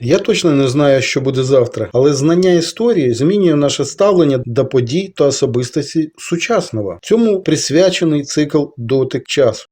Я точно не знаю, що буде завтра, але знання історії змінює наше ставлення до подій та особистості сучасного. Цьому присвячений цикл дотик часу.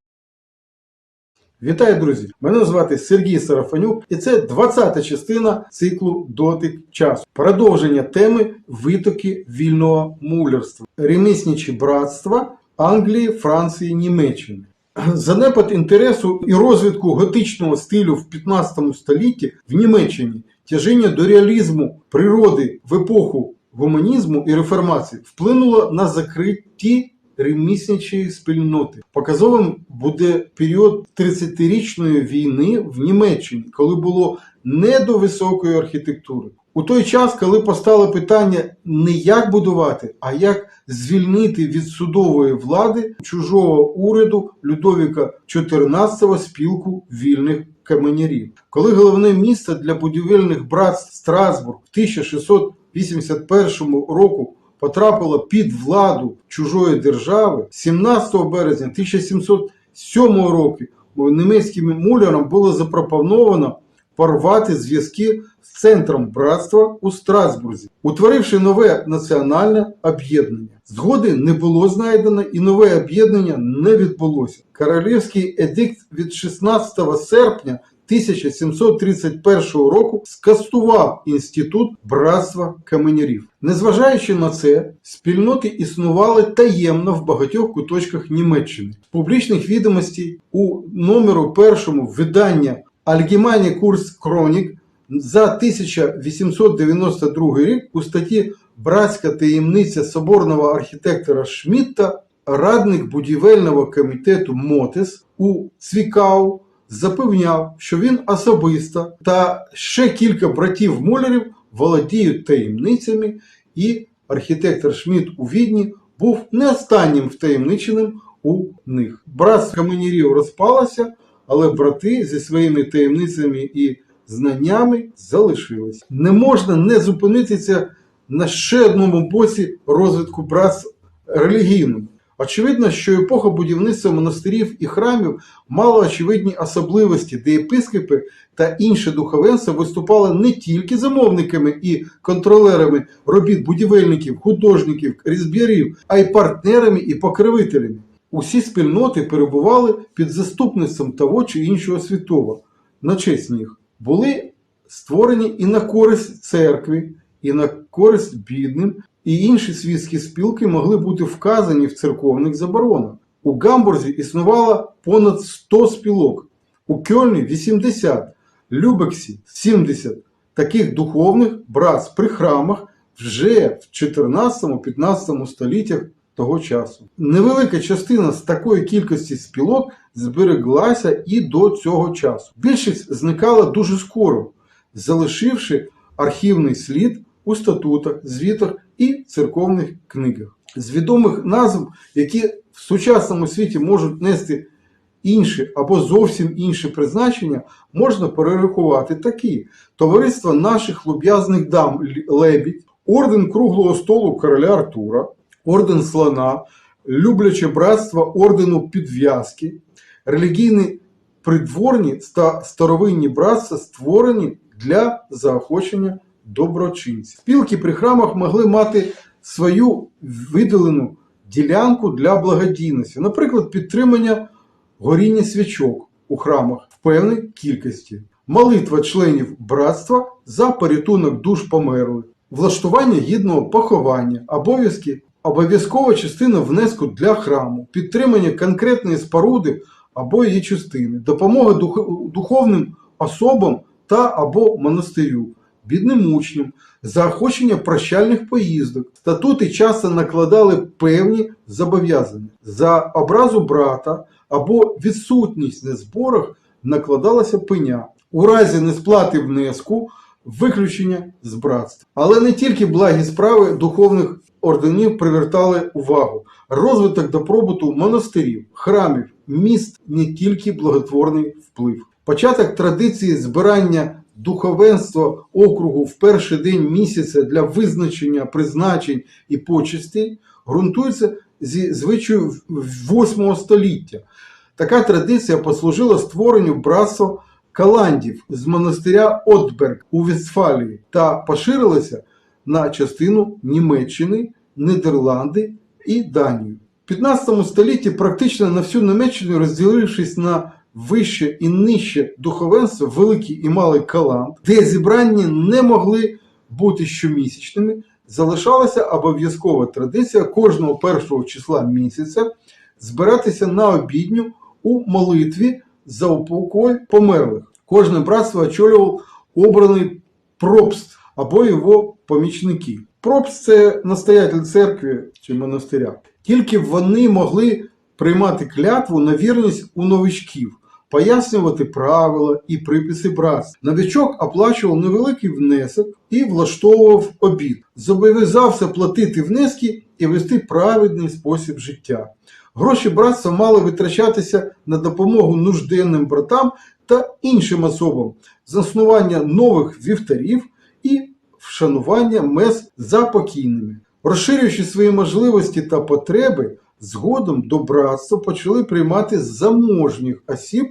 Вітаю, друзі! Мене звати Сергій Сарафанюк, і це 20-та частина циклу Дотик часу. Продовження теми витоки вільного мулярства, ремісничі братства Англії, Франції, Німеччини. Занепад інтересу і розвитку готичного стилю в 15 столітті в Німеччині, тяжіння до реалізму природи в епоху гуманізму і реформації вплинуло на закритті ремісничої спільноти. Показовим буде період 30-річної війни в Німеччині, коли було не до високої архітектури. У той час, коли постало питання не як будувати, а як звільнити від судової влади чужого уряду Людовіка XIV спілку вільних каменярів. Коли головне місто для будівельних братств Страсбург в 1681 року потрапило під владу чужої держави, 17 березня 1707 року німецьким мулярам було запропоновано порвати зв'язки з центром братства у Страсбурзі, утворивши нове національне об'єднання. Згоди не було знайдено і нове об'єднання не відбулося. Королівський едикт від 16 серпня 1731 року скастував інститут братства каменярів. Незважаючи на це, спільноти існували таємно в багатьох куточках Німеччини. З публічних відомостей у номеру першому видання Альгімані Курс Кронік за 1892 рік у статті Братська таємниця соборного архітектора Шмітта радник будівельного комітету Мотес у Цвікау запевняв, що він особисто та ще кілька братів Мулярів володіють таємницями, і архітектор Шмідт у Відні був не останнім втаємниченим у них. Братство каменярів розпалося, але брати зі своїми таємницями і знаннями залишились. Не можна не зупинитися на ще одному боці розвитку братств релігійному. Очевидно, що епоха будівництва монастирів і храмів мала очевидні особливості, де єпископи та інше духовенство виступали не тільки замовниками і контролерами робіт будівельників, художників, різб'ярів, а й партнерами і покровителями. Усі спільноти перебували під заступництвом того чи іншого святого. На честь них були створені і на користь церкві, і на користь бідним, і інші світські спілки могли бути вказані в церковних заборонах. У Гамбурзі існувало понад 100 спілок, у Кьольні 80, Любексі 70 таких духовних братств при храмах вже в 14-15 століттях того часу. Невелика частина з такої кількості спілок збереглася і до цього часу. Більшість зникала дуже скоро, залишивши архівний слід у статутах, звітах і церковних книгах. З відомих назв, які в сучасному світі можуть нести інші або зовсім інші призначення, можна перерахувати такі: Товариство наших луб'язних дам Лебідь, Орден Круглого столу короля Артура, Орден Слона, Любляче братство ордену Підв'язки, релігійні придворні та старовинні братства створені для заохочення доброчинців. Спілки при храмах могли мати свою виділену ділянку для благодійності, наприклад, підтримання горіння свічок у храмах в певній кількості, молитва членів братства за порятунок душ померлих, влаштування гідного поховання, обов'язки, обов'язкова частина внеску для храму, підтримання конкретної споруди або її частини, допомога духовним особам та або монастирю бідним учням, заохочення прощальних поїздок. Статути часто накладали певні зобов'язання. За образу брата або відсутність на зборах накладалася пеня. У разі несплати внеску виключення з братства. Але не тільки благі справи духовних орденів привертали увагу. Розвиток добробуту монастирів, храмів, міст не тільки благотворний вплив. Початок традиції збирання духовенства округу в перший день місяця для визначення призначень і почестей ґрунтується зі звичаю 8 століття. Така традиція послужила створенню братства каландів з монастиря Отберг у Вестфалії та поширилася на частину Німеччини, Нідерланди і Данію. В 15 столітті практично на всю Німеччину, розділившись на вище і нижче духовенство, великий і малий каланд, де зібрання не могли бути щомісячними, залишалася обов'язкова традиція кожного першого числа місяця збиратися на обідню у молитві за упокой померлих. Кожне братство очолював обраний пропст або його помічники. Пропст це настоятель церкви чи монастиря. Тільки вони могли приймати клятву на вірність у новичків, пояснювати правила і приписи братств. Новичок оплачував невеликий внесок і влаштовував обід. Зобов'язався платити внески і вести праведний спосіб життя. Гроші братства мали витрачатися на допомогу нужденним братам та іншим особам, заснування нових вівтарів і вшанування мес за покійними. Розширюючи свої можливості та потреби, згодом до братства почали приймати заможніх осіб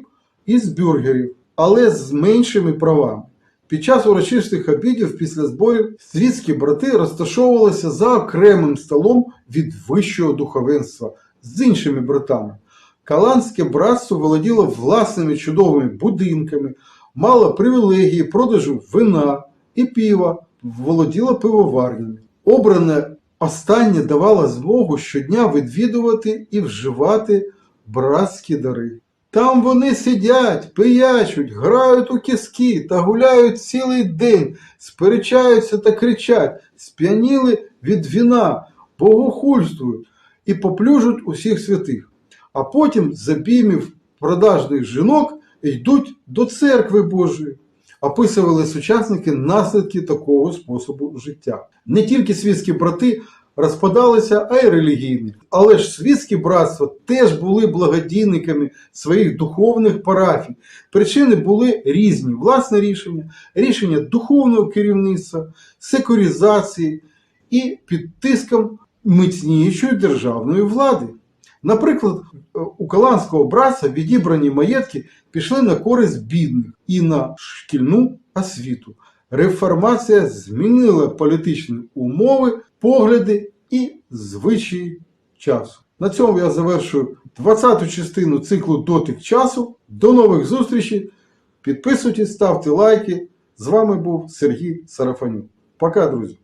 із бюргерів, але з меншими правами. Під час урочистих обідів після зборів світські брати розташовувалися за окремим столом від вищого духовенства з іншими братами. Каланське братство володіло власними чудовими будинками, мало привілегії продажу вина і пива, володіло пивоварнями. Обране останнє давало змогу щодня відвідувати і вживати братські дари. Там вони сидять, пиячуть, грають у кіски та гуляють цілий день, сперечаються та кричать, сп'яніли від віна, богохульствують і поплюжуть усіх святих. А потім з обіймів продажних жінок йдуть до церкви Божої. Описували сучасники наслідки такого способу життя. Не тільки світські брати розпадалися, а й релігійні. Але ж світські братства теж були благодійниками своїх духовних парафій. Причини були різні: власне рішення, рішення духовного керівництва, секурізації і під тиском міцнішої державної влади. Наприклад, у Каланського братства відібрані маєтки пішли на користь бідних і на шкільну освіту. Реформація змінила політичні умови, погляди і звичаї часу. На цьому я завершую 20-ту частину циклу Дотик часу. До нових зустрічей. Підписуйтесь, ставте лайки. З вами був Сергій Сарафанюк. Пока, друзі!